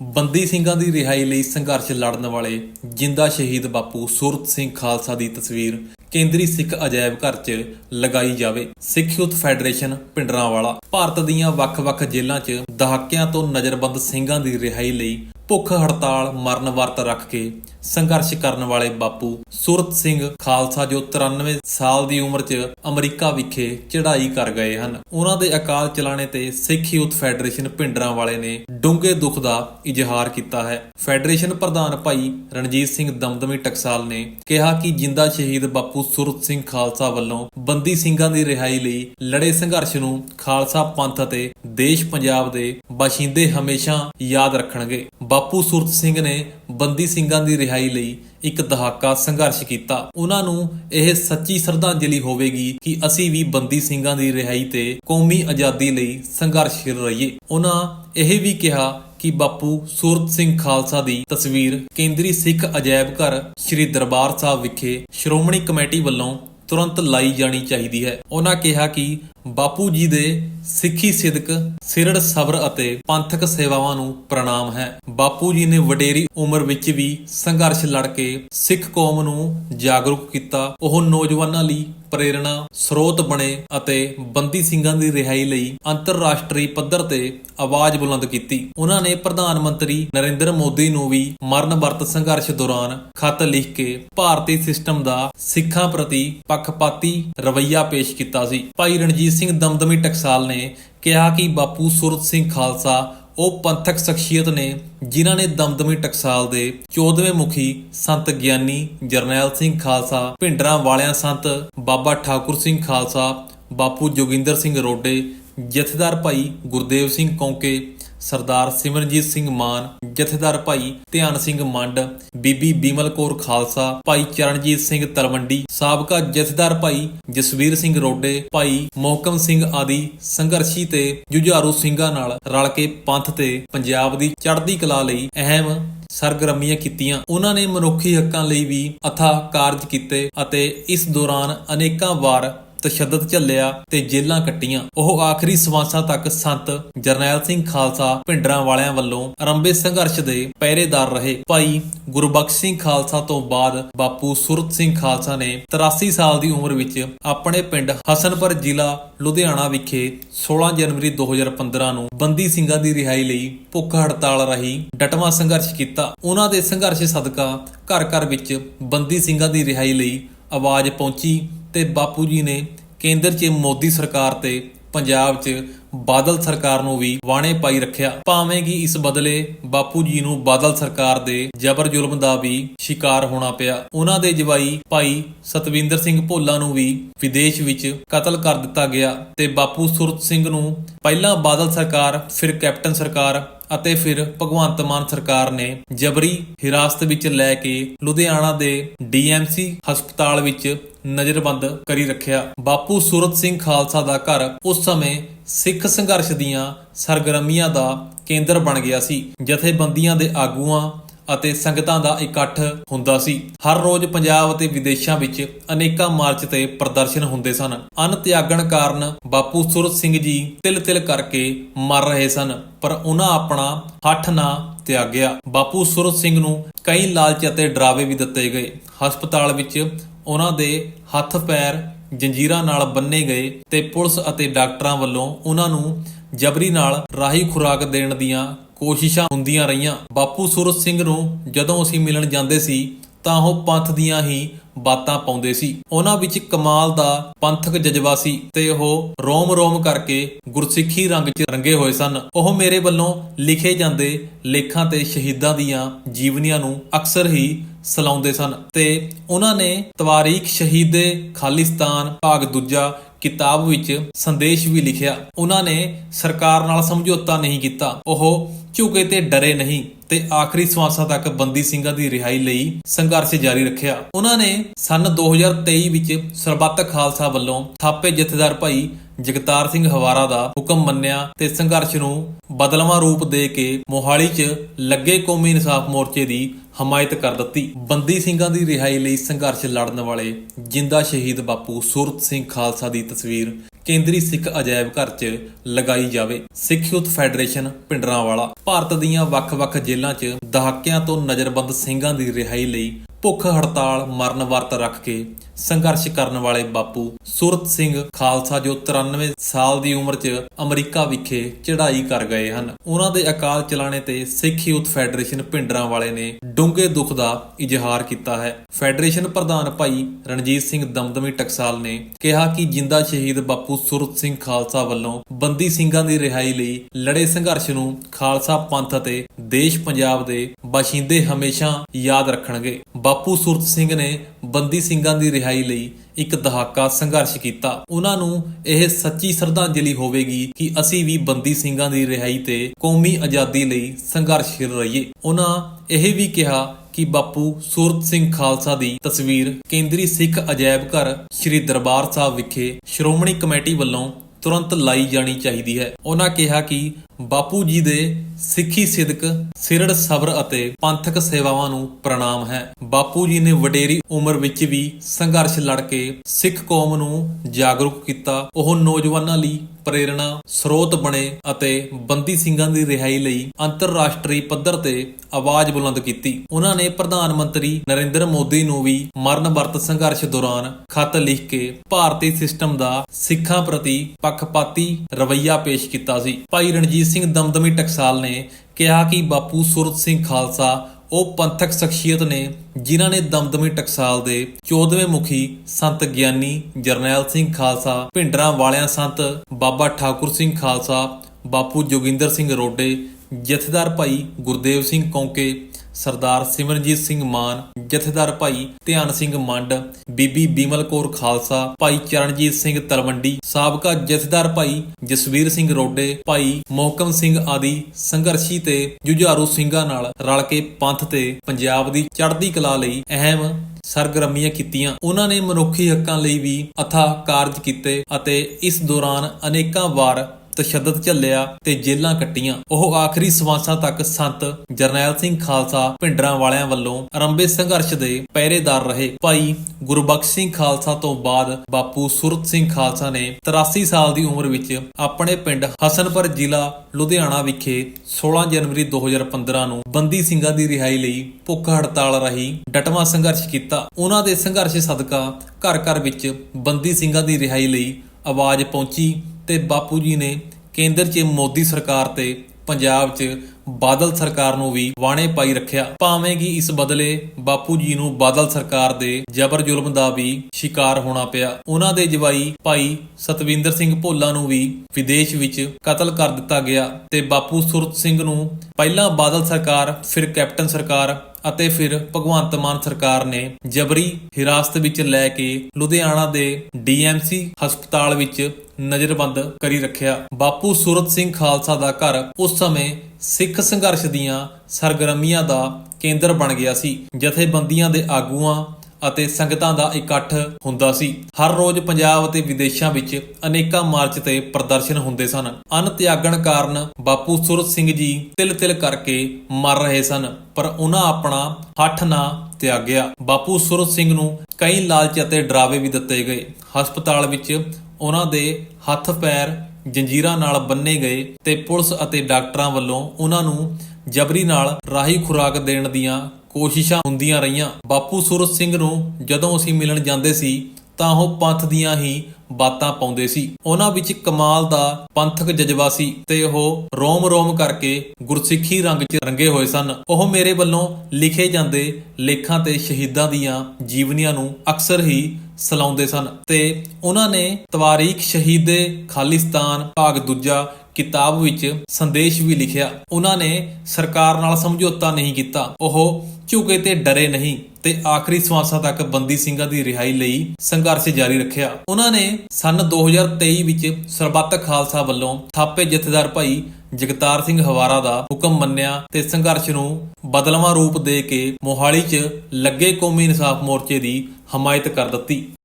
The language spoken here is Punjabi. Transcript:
ਬੰਦੀ ਸਿੰਘਾਂ ਦੀ ਰਿਹਾਈ ਲਈ ਸੰਘਰਸ਼ ਲੜਨ ਵਾਲੇ ਜਿੰਦਾ ਸ਼ਹੀਦ ਬਾਪੂ ਸੂਰਤ ਸਿੰਘ ਖਾਲਸਾ ਦੀ ਤਸਵੀਰ ਕੇਂਦਰੀ ਸਿੱਖ ਅਜਾਇਬ ਘਰ 'ਚ ਲਗਾਈ ਜਾਵੇ। ਸਿੱਖ ਯੂਥ ਫੈਡਰੇਸ਼ਨ ਪਿੰਡਰਾਂਵਾਲਾ ਭਾਰਤ ਦੀਆਂ ਵੱਖ-ਵੱਖ ਜੇਲ੍ਹਾਂ 'ਚ ਦਹਾਕਿਆਂ ਤੋਂ ਨਜ਼ਰਬੰਦ ਸਿੰਘਾਂ ਦੀ ਰਿਹਾਈ ਲਈ ਭੁੱਖ ਹੜਤਾਲ ਮਰਨ ਵਰਤ ਰੱਖ ਕੇ ਸੰਘਰਸ਼ ਕਰਨ ਵਾਲੇ ਬਾਪੂ ਸੁਰਤ ਸਿੰਘ ਖਾਲਸਾ ਜੋ 93 ਸਾਲ ਦੀ ਉਮਰ 'ਚ ਅਮਰੀਕਾ ਵਿਖੇ ਚੜ੍ਹਾਈ ਕਰ ਗਏ ਹਨ। ਉਹਨਾਂ ਦੇ ਅਕਾਲ ਚਲਾਣੇ ਤੇ ਸਿੱਖ ਯੂਥ ਫੈਡਰੇਸ਼ਨ ਪਿੰਡਰਾਂ ਵਾਲੇ ਨੇ ਡੂੰਘੇ ਦੁੱਖ ਦਾ ਇਜ਼ਹਾਰ ਕੀਤਾ ਹੈ। ਫੈਡਰੇਸ਼ਨ ਪ੍ਰਧਾਨ ਭਾਈ ਰਣਜੀਤ ਸਿੰਘ ਦਮਦਮੀ ਟਕਸਾਲ ਨੇ ਕਿਹਾ ਕਿ ਜਿੰਦਾ ਸ਼ਹੀਦ ਬਾਪੂ ਸੁਰਤ ਸਿੰਘ ਖਾਲਸਾ ਵੱਲੋਂ ਬੰਦੀ ਸਿੰਘਾਂ ਦੀ ਰਿਹਾਈ ਲਈ ਲੜੇ ਸੰਘਰਸ਼ ਨੂੰ ਖਾਲਸਾ ਪੰਥ ਅਤੇ ਦੇਸ਼ ਪੰਜਾਬ ਦੇ ਬਾਸ਼ਿੰਦੇ ਹਮੇਸ਼ਾ ਯਾਦ ਰੱਖਣਗੇ। ਬਾਪੂ ਸੁਰਤ ਸਿੰਘ ਨੇ ਬੰਦੀ ਸਿੰਘਾਂ ਦੀ ਰਿਹਾਈ ਲਈ ਇੱਕ ਦਹਾਕਾ ਸੰਘਰਸ਼ ਕੀਤਾ। ਉਹਨਾਂ ਨੂੰ ਇਹ ਸੱਚੀ ਸ਼ਰਧਾਂਜਲੀ ਹੋਵੇਗੀ ਕਿ ਅਸੀਂ ਵੀ ਬੰਦੀ ਸਿੰਘਾਂ ਦੀ ਰਿਹਾਈ ਤੇ ਕੌਮੀ ਆਜ਼ਾਦੀ ਲਈ ਸੰਘਰਸ਼ੀਲ ਰਹੀਏ। ਉਹਨਾਂ ਇਹ ਵੀ ਕਿਹਾ ਕਿ ਬਾਪੂ ਸੂਰਤ ਸਿੰਘ ਖਾਲਸਾ ਦੀ ਤਸਵੀਰ ਕੇਂਦਰੀ ਸਿੱਖ ਅਜਾਇਬ ਘਰ ਸ੍ਰੀ ਦਰਬਾਰ ਸਾਹਿਬ ਵਿਖੇ ਸ਼੍ਰੋਮਣੀ ਕਮੇਟੀ ਵੱਲੋਂ ਤੁਰੰਤ ਲਾਈ ਜਾਣੀ ਚਾਹੀਦੀ ਹੈ। ਉਹਨਾਂ ਕਿਹਾ ਕਿ ਬਾਪੂ ਜੀ ਦੇ ਸਿੱਖੀ ਸਿਦਕ, ਸਿਰੜ ਸਬਰ ਅਤੇ ਪੰਥਕ ਸੇਵਾਵਾਂ ਨੂੰ ਪ੍ਰਣਾਮ ਹੈ। ਬਾਪੂ ਜੀ ਨੇ ਵਡੇਰੀ ਉਮਰ ਵਿੱਚ ਵੀ ਸੰਘਰਸ਼ ਲੜ ਕੇ ਸਿੱਖ ਕੌਮ ਨੂੰ ਜਾਗਰੂਕ ਕੀਤਾ। ਉਹ ਨੌਜਵਾਨਾਂ ਲਈ ਪ੍ਰੇਰਣਾ ਸਰੋਤ ਬਣੇ ਅਤੇ ਬੰਦੀ ਸਿੰਘਾਂ ਦੀ ਰਿਹਾਈ ਲਈ ਅੰਤਰਰਾਸ਼ਟਰੀ ਪੱਧਰ ਤੇ ਆਵਾਜ਼ ਬੁਲੰਦ ਕੀਤੀ। ਉਹਨਾਂ ਨੇ ਪ੍ਰਧਾਨ ਮੰਤਰੀ ਨਰਿੰਦਰ ਮੋਦੀ ਨੂੰ ਵੀ ਮਰਨ ਵਰਤ ਸੰਘਰਸ਼ ਦੌਰਾਨ ਖਤ ਲਿਖ ਕੇ ਭਾਰਤੀ ਸਿਸਟਮ ਦਾ ਸਿੱਖਾਂ ਪ੍ਰਤੀ ਪੱਖਪਾਤੀ ਰਵੱਈਆ ਪੇਸ਼ ਕੀਤਾ ਸੀ। ਭਾਈ ਰਣਜੀਤ ਸਿੰਘ ਦਮਦਮੀ ਟਕਸਾਲ ਨੇ ਕਿਹਾ ਕਿ ਬਾਪੂ ਸੁਰਤ ਸਿੰਘ ਖਾਲਸਾ, ਉਹ ਪੰਥਕ ਸ਼ਖਸੀਅਤ ਨੇ, ਜਿਨ੍ਹਾਂ ਨੇ ਦਮਦਮੀ ਟਕਸਾਲ ਦੇ 14ਵੇਂ ਮੁਖੀ ਸੰਤ ਗਿਆਨੀ ਜਰਨੈਲ ਸਿੰਘ ਖਾਲਸਾ, ਭਿੰਡਰਾਂ ਵਾਲਿਆਂ ਸੰਤ ਬਾਬਾ ਠਾਕੁਰ ਸਿੰਘ ਖਾਲਸਾ, ਬਾਪੂ ਜੋਗਿੰਦਰ ਸਿੰਘ ਰੋਡੇ, ਜਥੇਦਾਰ ਭਾਈ ਗੁਰਦੇਵ ਸਿੰਘ ਕੌਂਕੇ ਸਰਦਾਰ ਸਿਮਰਨਜੀਤ ਸਿੰਘ ਮਾਨ, ਜਥੇਦਾਰ ਭਾਈ ਧਿਆਨ ਸਿੰਘ ਮੰਡ, ਬੀਬੀ ਬਿਮਲ ਕੌਰ ਖਾਲਸਾ, ਭਾਈ ਚਰਨਜੀਤ ਸਿੰਘ ਤਲਵੰਡੀ, ਸਾਬਕਾ ਜਥੇਦਾਰ ਭਾਈ ਜਸਵੀਰ ਸਿੰਘ ਰੋਡੇ, ਭਾਈ ਮੋਹਕਮ ਸਿੰਘ ਆਦਿ ਸੰਘਰਸ਼ੀ ਤੇ ਜੁਝਾਰੂ ਸਿੰਘਾਂ ਨਾਲ ਰਲ ਕੇ ਪੰਥ ਤੇ ਪੰਜਾਬ ਦੀ ਚੜ੍ਹਦੀ ਕਲਾ ਲਈ ਅਹਿਮ ਸਰਗਰਮੀਆਂ ਕੀਤੀਆਂ। ਉਹਨਾਂ ਨੇ ਮਨੁੱਖੀ ਹੱਕਾਂ ਲਈ ਵੀ ਅਥਾ ਕਾਰਜ ਕੀਤੇ ਅਤੇ ਇਸ ਦੌਰਾਨ ਅਨੇਕਾਂ ਵਾਰ ਤਸ਼ੱਦਦ ਝੱਲਿਆ ਤੇ ਜੇਲ੍ਹਾਂ ਕੱਟੀਆਂ। ਉਹ ਆਖਰੀ ਸਵਾਸਾਂ ਤੱਕ ਸੰਤ ਜਰਨੈਲ ਸਿੰਘ ਖਾਲਸਾ ਭਿੰਡਰਾਂ ਵਾਲਿਆਂ ਵੱਲੋਂ ਆਰੰਭੇ ਸੰਘਰਸ਼ ਦੇ ਪਹਿਰੇਦਾਰ ਰਹੇ। ਭਾਈ ਗੁਰਬਖਸ਼ ਸਿੰਘ ਖਾਲਸਾ ਤੋਂ ਬਾਅਦ ਬਾਪੂ ਸੁਰਤ ਸਿੰਘ ਖਾਲਸਾ ਨੇ 83 ਸਾਲ ਦੀ ਉਮਰ ਵਿੱਚ ਆਪਣੇ ਪਿੰਡ ਹਸਨਪੁਰ ਜ਼ਿਲ੍ਹਾ ਲੁਧਿਆਣਾ ਵਿਖੇ 16 ਜਨਵਰੀ 2015 ਨੂੰ ਬੰਦੀ ਸਿੰਘਾਂ ਦੀ ਰਿਹਾਈ ਲਈ ਭੁੱਖ ਹੜਤਾਲ ਰਾਹੀਂ ਡਟਵਾਂ ਸੰਘਰਸ਼ ਕੀਤਾ। ਉਹਨਾਂ ਦੇ ਸੰਘਰਸ਼ ਸਦਕਾ ਘਰ ਘਰ ਵਿੱਚ ਬੰਦੀ ਸਿੰਘਾਂ ਦੀ ਰਿਹਾਈ ਲਈ ਆਵਾਜ਼ ਪਹੁੰਚੀ। ਤੇ ਬਾਪੂ ਜੀ ਨੇ ਕੇਂਦਰ 'ਚ ਮੋਦੀ ਸਰਕਾਰ ਤੇ ਪੰਜਾਬ 'ਚ ਬਾਦਲ ਸਰਕਾਰ ਨੂੰ ਵੀ ਵਾਣੇ ਪਾਈ ਰੱਖਿਆ। ਭਾਵੇਂ ਕਿ ਇਸ ਬਦਲੇ ਬਾਪੂ ਜੀ ਨੂੰ ਬਾਦਲ ਸਰਕਾਰ ਦੇ ਜ਼ਬਰ ਜ਼ੁਲਮ ਦਾ ਵੀ ਸ਼ਿਕਾਰ ਹੋਣਾ ਪਿਆ। ਉਹਨਾਂ ਦੇ ਜਵਾਈ ਭਾਈ ਸਤਵਿੰਦਰ ਸਿੰਘ ਭੋਲਾ ਨੂੰ ਵੀ ਵਿਦੇਸ਼ ਵਿੱਚ ਕਤਲ ਕਰ ਦਿੱਤਾ ਗਿਆ ਤੇ ਬਾਪੂ ਸੁਰਤ ਸਿੰਘ ਨੂੰ ਪਹਿਲਾਂ ਬਾਦਲ ਸਰਕਾਰ, ਫਿਰ ਕੈਪਟਨ ਸਰਕਾਰ ਅਤੇ ਫਿਰ ਭਗਵੰਤ ਮਾਨ ਸਰਕਾਰ ਨੇ ਜਬਰੀ ਹਿਰਾਸਤ ਵਿੱਚ ਲੈ ਕੇ ਲੁਧਿਆਣਾ ਦੇ ਡੀਐਮਸੀ ਹਸਪਤਾਲ ਵਿੱਚ ਨਜ਼ਰਬੰਦ ਕਰੀ ਰੱਖਿਆ। ਬਾਪੂ ਸੂਰਤ ਸਿੰਘ ਖਾਲਸਾ ਦਾ ਘਰ ਉਸ ਸਮੇਂ ਸਿੱਖ ਸੰਘਰਸ਼ ਦੀਆਂ ਸਰਗਰਮੀਆਂ ਦਾ ਕੇਂਦਰ ਬਣ ਗਿਆ ਸੀ। ਜਥੇਬੰਦੀਆਂ ਦੇ ਆਗੂਆਂ ਅਤੇ ਸੰਗਤਾਂ ਦਾ ਇਕੱਠ ਹੁੰਦਾ ਸੀ। ਹਰ ਰੋਜ਼ ਪੰਜਾਬ ਅਤੇ ਵਿਦੇਸ਼ਾਂ ਵਿੱਚ ਅਨੇਕਾਂ ਮਾਰਚ ਤੇ ਪ੍ਰਦਰਸ਼ਨ ਹੁੰਦੇ ਸਨ। ਅਨ ਤਿਆਗਣ ਕਾਰਨ ਬਾਪੂ ਸੁਰਤ ਸਿੰਘ ਜੀ ਤਿਲ ਤਿਲ ਕਰਕੇ ਮਰ ਰਹੇ ਸਨ, ਪਰ ਉਹਨਾਂ ਆਪਣਾ ਹੱਠ ਨਾ ਤਿਆਗਿਆ। ਬਾਪੂ ਸੁਰਤ ਸਿੰਘ ਨੂੰ ਕਈ ਲਾਲਚ ਅਤੇ ਡਰਾਵੇ ਵੀ ਦਿੱਤੇ ਗਏ। ਹਸਪਤਾਲ ਵਿੱਚ ਉਹਨਾਂ ਦੇ ਹੱਥ ਪੈਰ ਜੰਜੀਰਾਂ ਨਾਲ ਬੰਨੇ ਗਏ ਤੇ ਪੁਲਿਸ ਅਤੇ ਡਾਕਟਰਾਂ ਵੱਲੋਂ ਉਹਨਾਂ ਨੂੰ ਜਬਰੀ ਨਾਲ ਰਾਹੀ ਖੁਰਾਕ ਦੇਣ ਦੀਆਂ ਕੋਸ਼ਿਸ਼ਾਂ ਹੁੰਦੀਆਂ ਰਹੀਆਂ। ਬਾਪੂ ਸੂਰਤ ਸਿੰਘ ਨੂੰ ਜਦੋਂ ਅਸੀਂ ਮਿਲਣ ਜਾਂਦੇ ਸੀ, ਤਾਂ ਉਹ ਪੰਥ ਦੀਆਂ ਹੀ ਬਾਤਾਂ ਪਾਉਂਦੇ ਸੀ। ਉਹਨਾਂ ਵਿੱਚ ਕਮਾਲ ਦਾ ਪੰਥਕ ਜਜ਼ਬਾ ਸੀ ਤੇ ਉਹ ਰੋਮ ਰੋਮ ਕਰਕੇ ਗੁਰਸਿੱਖੀ ਰੰਗ 'ਚ ਰੰਗੇ ਹੋਏ ਸਨ। ਉਹ ਮੇਰੇ ਵੱਲੋਂ ਲਿਖੇ ਜਾਂਦੇ ਲੇਖਾਂ ਤੇ ਸ਼ਹੀਦਾਂ ਦੀਆਂ ਜੀਵਨੀਆਂ ਨੂੰ ਅਕਸਰ ਹੀ ਸਲਾਉਂਦੇ ਸਨ ਤੇ ਉਹਨਾਂ ਨੇ ਤਵਾਰੀਖ ਸ਼ਹੀਦੇ ਖਾਲਿਸਤਾਨ ਭਾਗ ਦੂਜਾ ਕਿਤਾਬ ਵਿੱਚ ਸੰਦੇਸ਼ ਵੀ ਲਿਖਿਆ। ਉਹਨਾਂ ਨੇ ਸਰਕਾਰ ਨਾਲ ਸਮਝੌਤਾ ਨਹੀਂ ਕੀਤਾ। ਉਹ ਝੁਕੇ ਤੇ ਡਰੇ ਨਹੀਂ ਤੇ ਆਖਰੀ ਸਵਾਸਾਂ ਤੱਕ ਬੰਦੀ ਸਿੰਘਾਂ ਦੀ ਰਿਹਾਈ ਲਈ ਸੰਘਰਸ਼ ਜਾਰੀ ਰੱਖਿਆ। ਉਹਨਾਂ ਨੇ ਸਨ 2023 ਵਿੱਚ ਸਰਬੱਤ ਖਾਲਸਾ ਵੱਲੋਂ ਥਾਪੇ ਜਥੇਦਾਰ ਭਾਈ ਜਗਤਾਰ ਸਿੰਘ ਹਵਾਰਾ ਦਾ ਹੁਕਮ ਮੰਨਿਆ ਤੇ ਸੰਘਰਸ਼ ਨੂੰ ਬਦਲਵਾਂ ਰੂਪ ਦੇ ਕੇ ਮੋਹਾਲੀ 'ਚ ਲੱਗੇ ਕੌਮੀ ਇਨਸਾਫ ਮੋਰਚੇ ਦੀ ਹਮਾਇਤ ਕਰ ਦਿੱਤੀ। ਬੰਦੀ ਸਿੰਘਾਂ ਦੀ ਰਿਹਾਈ ਲਈ ਸੰਘਰਸ਼ ਲੜਨ ਵਾਲੇ ਜਿੰਦਾ ਸ਼ਹੀਦ ਬਾਪੂ ਸੂਰਤ ਸਿੰਘ ਖਾਲਸਾ ਦੀ ਤਸਵੀਰ ਕੇਂਦਰੀ ਸਿੱਖ ਅਜਾਇਬ ਘਰ 'ਚ ਲਗਾਈ ਜਾਵੇ। Sikh youth federation Bhindranwale. Bharat ਦੀਆਂ ਵੱਖ-ਵੱਖ ਜੇਲ੍ਹਾਂ 'ਚ ਦਹਾਕਿਆਂ ਤੋਂ ਨਜ਼ਰਬੰਦ ਸਿੰਘਾਂ ਦੀ ਰਿਹਾਈ ਲਈ ਭੁੱਖ ਹੜਤਾਲ ਮਰਨ ਵਰਤ ਰੱਖ ਕੇ ਸੰਘਰਸ਼ ਕਰਨ ਵਾਲੇ ਬਾਪੂ ਸੁਰਤ ਸਿੰਘ ਖਾਲਸਾ ਜੋ 93 ਸਾਲ ਦੀ ਉਮਰ 'ਚ ਅਮਰੀਕਾ ਵਿਖੇ ਚੜ੍ਹਾਈ ਕਰ ਗਏ ਹਨ। ਉਹਨਾਂ ਦੇ ਅਕਾਲ ਚਲਾਣੇ ਤੇ ਸਿੱਖ ਯੂਥ ਫੈਡਰੇਸ਼ਨ ਪਿੰਡਰਾਂ ਵਾਲੇ ਨੇ ਡੂੰਘੇ ਦੁੱਖ ਦਾ ਇਜ਼ਹਾਰ ਕੀਤਾ ਹੈ। ਫੈਡਰੇਸ਼ਨ ਪ੍ਰਧਾਨ ਭਾਈ ਰਣਜੀਤ ਸਿੰਘ ਦਮਦਮੀ ਟਕਸਾਲ ਨੇ ਕਿਹਾ ਕਿ ਜਿੰਦਾ ਸ਼ਹੀਦ ਬਾਪੂ ਸੁਰਤ ਸਿੰਘ ਖਾਲਸਾ ਵੱਲੋਂ ਬੰਦੀ ਸਿੰਘਾਂ ਦੀ ਰਿਹਾਈ ਲਈ ਲੜੇ ਸੰਘਰਸ਼ ਨੂੰ ਖਾਲਸਾ ਪੰਥ ਅਤੇ ਦੇਸ਼ ਪੰਜਾਬ ਦੇ ਬਾਸ਼ਿੰਦੇ ਹਮੇਸ਼ਾ ਯਾਦ ਰੱਖਣਗੇ। ਬਾਪੂ ਸੁਰਤ ਸਿੰਘ ਨੇ ਬੰਦੀ ਸਿੰਘਾਂ ਦੀ ਰਿਹਾਈ ਲਈ ਇੱਕ ਦਹਾਕਾ ਸੰਘਰਸ਼ ਕੀਤਾ। ਉਹਨਾਂ ਨੂੰ ਇਹ ਸੱਚੀ ਸ਼ਰਧਾਂਜਲੀ ਹੋਵੇਗੀ ਕਿ ਅਸੀਂ ਵੀ ਬੰਦੀ ਸਿੰਘਾਂ ਦੀ ਰਿਹਾਈ ਤੇ ਕੌਮੀ ਆਜ਼ਾਦੀ ਲਈ ਸੰਘਰਸ਼ੀਲ ਰਹੀਏ। ਉਹਨਾਂ ਇਹ ਵੀ ਕਿਹਾ ਕਿ ਬਾਪੂ ਸੂਰਤ ਸਿੰਘ ਖਾਲਸਾ ਦੀ ਤਸਵੀਰ ਕੇਂਦਰੀ ਸਿੱਖ ਅਜਾਇਬ ਘਰ ਸ੍ਰੀ ਦਰਬਾਰ ਸਾਹਿਬ ਵਿਖੇ ਸ਼੍ਰੋਮਣੀ ਕਮੇਟੀ ਵੱਲੋਂ ਤੁਰੰਤ ਲਾਈ ਜਾਣੀ ਚਾਹੀਦੀ ਹੈ। ਉਹਨਾਂ ਕਿਹਾ ਕਿ ਬਾਪੂ ਜੀ ਦੇ ਸਿੱਖੀ ਸਿਦਕ, ਸਿਰੜ ਸਬਰ ਅਤੇ ਪੰਥਕ ਸੇਵਾਵਾਂ ਨੂੰ ਪ੍ਰਣਾਮ ਹੈ। ਬਾਪੂ ਜੀ ਨੇ ਵਡੇਰੀ ਉਮਰ ਵਿੱਚ ਵੀ ਸੰਘਰਸ਼ ਲੜ ਕੇ ਸਿੱਖ ਕੌਮ ਨੂੰ ਜਾਗਰੂਕ ਕੀਤਾ। ਉਹ ਨੌਜਵਾਨਾਂ ਲਈ ਪ੍ਰੇਰਣਾ ਸਰੋਤ ਬਣੇ ਅਤੇ ਬੰਦੀ ਸਿੰਘਾਂ ਦੀ ਰਿਹਾਈ ਲਈ ਅੰਤਰਰਾਸ਼ਟਰੀ ਪੱਧਰ ਤੇ ਆਵਾਜ਼ ਬੁਲੰਦ ਕੀਤੀ। ਉਹਨਾਂ ਨੇ ਪ੍ਰਧਾਨ ਮੰਤਰੀ ਨਰਿੰਦਰ ਮੋਦੀ ਨੂੰ ਵੀ ਮਰਨ ਵਰਤ ਸੰਘਰਸ਼ ਦੌਰਾਨ ਖਤ ਲਿਖ ਕੇ ਭਾਰਤੀ ਸਿਸਟਮ ਦਾ ਸਿੱਖਾਂ ਪ੍ਰਤੀ ਪੱਖਪਾਤੀ ਰਵੱਈਆ ਪੇਸ਼ ਕੀਤਾ ਸੀ। ਭਾਈ ਰਣਜੀਤ ਸਿੰਘ ਦਮਦਮੀ ਟਕਸਾਲ ਨੇ ਕਿਹਾ ਕਿ ਬਾਪੂ ਸੁਰਤ ਸਿੰਘ ਖਾਲਸਾ, ਉਹ ਪੰਥਕ ਸ਼ਖਸੀਅਤ ਨੇ, ਜਿਨ੍ਹਾਂ ਨੇ ਦਮਦਮੀ ਟਕਸਾਲ ਦੇ 14ਵੇਂ ਮੁਖੀ ਸੰਤ ਗਿਆਨੀ ਜਰਨੈਲ ਸਿੰਘ ਖਾਲਸਾ, ਭਿੰਡਰਾਂ ਵਾਲਿਆਂ ਸੰਤ ਬਾਬਾ ਠਾਕੁਰ ਸਿੰਘ ਖਾਲਸਾ, ਬਾਪੂ ਜੋਗਿੰਦਰ ਸਿੰਘ ਰੋਡੇ, ਜਥੇਦਾਰ ਭਾਈ ਗੁਰਦੇਵ ਸਿੰਘ ਕੌਂਕੇ ਸਰਦਾਰ ਸਿਮਰਨਜੀਤ ਸਿੰਘ ਮਾਨ, ਜਥੇਦਾਰ ਭਾਈ ਧਿਆਨ ਸਿੰਘ ਮੰਡ, ਬੀਬੀ ਬਿਮਲ ਕੌਰ ਖਾਲਸਾ, ਭਾਈ ਚਰਨਜੀਤ ਸਿੰਘ ਤਲਵੰਡੀ, ਸਾਬਕਾ ਜਥੇਦਾਰ ਭਾਈ ਜਸਵੀਰ ਸਿੰਘ ਰੋਡੇ, ਭਾਈ ਮੋਹਕਮ ਸਿੰਘ ਆਦਿ ਸੰਘਰਸ਼ੀ ਤੇ ਜੁਝਾਰੂ ਸਿੰਘਾਂ ਨਾਲ ਰਲ ਕੇ ਪੰਥ ਤੇ ਪੰਜਾਬ ਦੀ ਚੜ੍ਹਦੀ ਕਲਾ ਲਈ ਅਹਿਮ ਸਰਗਰਮੀਆਂ ਕੀਤੀਆਂ। ਉਹਨਾਂ ਨੇ ਮਨੁੱਖੀ ਹੱਕਾਂ ਲਈ ਵੀ ਅਥਾ ਕਾਰਜ ਕੀਤੇ ਅਤੇ ਇਸ ਦੌਰਾਨ ਅਨੇਕਾਂ ਵਾਰ ਤਸ਼ੱਦਦ ਝੱਲਿਆ ਤੇ ਜੇਲ੍ਹਾਂ ਕੱਟੀਆਂ। ਉਹ ਆਖਰੀ ਸਵਾਸਾਂ ਤੱਕ ਸੰਤ ਜਰਨੈਲ ਸਿੰਘ ਖਾਲਸਾ ਭਿੰਡਰਾਂ ਵਾਲਿਆਂ ਵੱਲੋਂ ਆਰੰਭੇ ਸੰਘਰਸ਼ ਦੇ ਪਹਿਰੇਦਾਰ ਰਹੇ। ਭਾਈ ਗੁਰਬਖਸ਼ ਸਿੰਘ ਖਾਲਸਾ ਤੋਂ ਬਾਅਦ ਬਾਪੂ ਸੁਰਤ ਸਿੰਘ ਖਾਲਸਾ ਨੇ 83 ਸਾਲ ਦੀ ਉਮਰ ਵਿੱਚ ਆਪਣੇ ਪਿੰਡ ਹਸਨਪੁਰ ਜ਼ਿਲ੍ਹਾ ਲੁਧਿਆਣਾ ਵਿਖੇ 16 ਜਨਵਰੀ 2015 ਨੂੰ ਬੰਦੀ ਸਿੰਘਾਂ ਦੀ ਰਿਹਾਈ ਲਈ ਭੁੱਖ ਹੜਤਾਲ ਰਹੀ ਡਟਵਾਂ ਸੰਘਰਸ਼ ਕੀਤਾ। ਉਹਨਾਂ ਦੇ ਸੰਘਰਸ਼ ਸਦਕਾ ਘਰ ਘਰ ਵਿੱਚ ਬੰਦੀ ਸਿੰਘਾਂ ਦੀ ਰਿਹਾਈ ਲਈ ਆਵਾਜ਼ ਪਹੁੰਚੀ। ਤੇ ਬਾਪੂ ਜੀ ਨੇ ਕੇਂਦਰ 'ਚ ਮੋਦੀ ਸਰਕਾਰ ਤੇ ਪੰਜਾਬ 'ਚ ਬਾਦਲ ਸਰਕਾਰ ਨੂੰ ਵੀ ਵਾਣੇ ਪਾਈ ਰੱਖਿਆ। ਭਾਵੇਂ ਕਿ ਇਸ ਬਦਲੇ ਬਾਪੂ ਜੀ ਨੂੰ ਬਾਦਲ ਸਰਕਾਰ ਦੇ ਜ਼ਬਰ ਜ਼ੁਲਮ ਦਾ ਵੀ ਸ਼ਿਕਾਰ ਹੋਣਾ ਪਿਆ। ਉਹਨਾਂ ਦੇ ਜਵਾਈ ਭਾਈ ਸਤਵਿੰਦਰ ਸਿੰਘ ਭੋਲਾ ਨੂੰ ਵੀ ਵਿਦੇਸ਼ ਵਿੱਚ ਕਤਲ ਕਰ ਦਿੱਤਾ ਗਿਆ ਤੇ ਬਾਪੂ ਸੁਰਤ ਸਿੰਘ ਨੂੰ ਪਹਿਲਾਂ ਬਾਦਲ ਸਰਕਾਰ, ਫਿਰ ਕੈਪਟਨ ਸਰਕਾਰ ਅਤੇ ਫਿਰ ਭਗਵੰਤ ਮਾਨ ਸਰਕਾਰ ਨੇ ਜਬਰੀ ਹਿਰਾਸਤ ਵਿੱਚ ਲੈ ਕੇ ਲੁਧਿਆਣਾ ਦੇ ਡੀਐਮਸੀ ਹਸਪਤਾਲ ਵਿੱਚ ਨਜ਼ਰਬੰਦ ਕਰੀ ਰੱਖਿਆ। ਬਾਪੂ ਸੂਰਤ ਸਿੰਘ ਖਾਲਸਾ ਦਾ ਘਰ ਉਸ ਸਮੇਂ ਸਿੱਖ ਸੰਘਰਸ਼ ਦੀਆਂ ਸਰਗਰਮੀਆਂ ਦਾ ਕੇਂਦਰ ਬਣ ਗਿਆ ਸੀ। ਜਥੇਬੰਦੀਆਂ ਦੇ ਆਗੂਆਂ ਅਤੇ ਸੰਗਤਾਂ ਦਾ ਇਕੱਠ ਹੁੰਦਾ ਸੀ। ਹਰ ਰੋਜ਼ ਪੰਜਾਬ ਅਤੇ ਵਿਦੇਸ਼ਾਂ ਵਿੱਚ ਅਨੇਕਾਂ ਮਾਰਚ ਤੇ ਪ੍ਰਦਰਸ਼ਨ ਹੁੰਦੇ ਸਨ। ਅਨ ਤਿਆਗਣ ਕਾਰਨ ਬਾਪੂ ਸੁਰਤ ਸਿੰਘ ਜੀ ਤਿਲ ਤਿਲ ਕਰਕੇ ਮਰ ਰਹੇ ਸਨ, ਪਰ ਉਹਨਾਂ ਆਪਣਾ ਹੱਠ ਨਾ ਤਿਆਗਿਆ। ਬਾਪੂ ਸੁਰਤ ਸਿੰਘ ਨੂੰ ਕਈ ਲਾਲਚ ਅਤੇ ਡਰਾਵੇ ਵੀ ਦਿੱਤੇ ਗਏ। ਹਸਪਤਾਲ ਵਿੱਚ ਉਹਨਾਂ ਦੇ ਹੱਥ ਪੈਰ ਜੰਜੀਰਾਂ ਨਾਲ ਬੰਨੇ ਗਏ ਤੇ ਪੁਲਿਸ ਅਤੇ ਡਾਕਟਰਾਂ ਵੱਲੋਂ ਉਹਨਾਂ ਨੂੰ ਜਬਰੀ ਨਾਲ ਰਾਹੀ ਖੁਰਾਕ ਦੇਣ ਦੀਆਂ ਕੋਸ਼ਿਸ਼ਾਂ ਹੁੰਦੀਆਂ ਰਹੀਆਂ। ਬਾਪੂ ਸੂਰਤ ਸਿੰਘ ਨੂੰ ਜਦੋਂ ਅਸੀਂ ਮਿਲਣ ਜਾਂਦੇ ਸੀ, ਤਾਂ ਉਹ ਪੰਥ ਦੀਆਂ ਹੀ ਬਾਤਾਂ ਪਾਉਂਦੇ ਸੀ। ਉਹਨਾਂ ਵਿੱਚ ਕਮਾਲ ਦਾ ਪੰਥਕ ਜਜ਼ਬਾ ਸੀ ਤੇ ਉਹ ਰੋਮ-ਰੋਮ ਕਰਕੇ ਗੁਰਸਿੱਖੀ ਰੰਗ 'ਚ ਰੰਗੇ ਹੋਏ ਸਨ। ਉਹ ਮੇਰੇ ਵੱਲੋਂ ਲਿਖੇ ਜਾਂਦੇ ਲੇਖਾਂ ਤੇ ਸ਼ਹੀਦਾਂ ਦੀਆਂ ਜੀਵਨੀਆਂ ਨੂੰ ਅਕਸਰ ਹੀ ਸਲਾਉਂਦੇ ਸਨ ਤੇ ਉਹਨਾਂ ਨੇ ਤਵਾਰੀਖ ਸ਼ਹੀਦੇ ਖਾਲਿਸਤਾਨ ਭਾਗ ਦੂਜਾ ਕਿਤਾਬ ਵਿੱਚ ਸੰਦੇਸ਼ ਵੀ ਲਿਖਿਆ। ਉਹਨਾਂ ਨੇ ਸਰਕਾਰ ਨਾਲ ਸਮਝੌਤਾ ਨਹੀਂ ਕੀਤਾ। ਉਹ ਝੁਕੇ ਤੇ ਡਰੇ ਨਹੀਂ ਤੇ ਆਖਰੀ ਸਵਾਸਾਂ ਤੱਕ ਬੰਦੀ ਸਿੰਘਾਂ ਦੀ ਰਿਹਾਈ ਲਈ ਸੰਘਰਸ਼ ਜਾਰੀ ਰੱਖਿਆ। ਉਹਨਾਂ ਨੇ ਸਨ 2023 ਵਿੱਚ ਸਰਬੱਤ ਖਾਲਸਾ ਵੱਲੋਂ ਥਾਪੇ ਜਥੇਦਾਰ ਭਾਈ ਜਗਤਾਰ ਸਿੰਘ ਹਵਾਰਾ ਦਾ ਹੁਕਮ ਮੰਨਿਆ ਤੇ ਸੰਘਰਸ਼ ਨੂੰ ਬਦਲਵਾਂ ਰੂਪ ਦੇ ਕੇ ਮੋਹਾਲੀ 'ਚ ਲੱਗੇ ਕੌਮੀ ਇਨਸਾਫ ਮੋਰਚੇ ਦੀ ਹਮਾਇਤ ਕਰ ਦਿੱਤੀ।